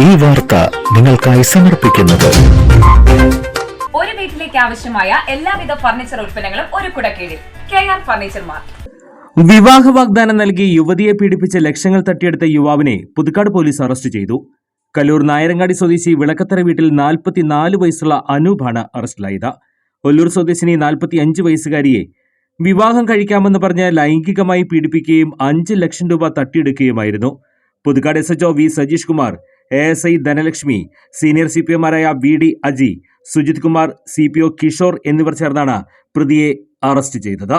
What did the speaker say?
ഈ വാർത്ത നിങ്ങൾക്കായി സമർപ്പിക്കുന്നത്. ഒരു വീട്ടിലേക്ക് ആവശ്യമായ എല്ലാവിധ ഫർണിച്ചർ ഉൽപ്പന്നങ്ങളും ഒരു കുടക്കീഴിൽ. K R furniture mart. വിവാഹ വാഗ്ദാനം നൽകി യുവതിയെ പീഡിപ്പിച്ച ലക്ഷങ്ങൾ തട്ടിയെടുത്ത യുവാവിനെ പുതുക്കാട് പോലീസ് അറസ്റ്റ് ചെയ്തു. കലൂർ നായരങ്ങാടി സ്വദേശി വിളക്കത്തറ വീട്ടിൽ നാൽപ്പത്തിനാല് വയസ്സുള്ള അനൂപാണ് അറസ്റ്റിലായത്. ഒല്ലൂർ സ്വദേശിനി നാൽപ്പത്തിയഞ്ച് വയസ്സുകാരിയെ വിവാഹം കഴിക്കാമെന്ന് പറഞ്ഞ് ലൈംഗികമായി പീഡിപ്പിക്കുകയും അഞ്ച് ലക്ഷം രൂപ തട്ടിയെടുക്കുകയുമായിരുന്നു. Puthukkad S HO V Sajeesh Kumar A S I Dhanalakshmi senior C P എമാരായ V D Aji Sujith Kumar C P O Kishore എന്നിവർ ചേർന്നാണ് പ്രതിയെ അറസ്റ്റ് ചെയ്തത്.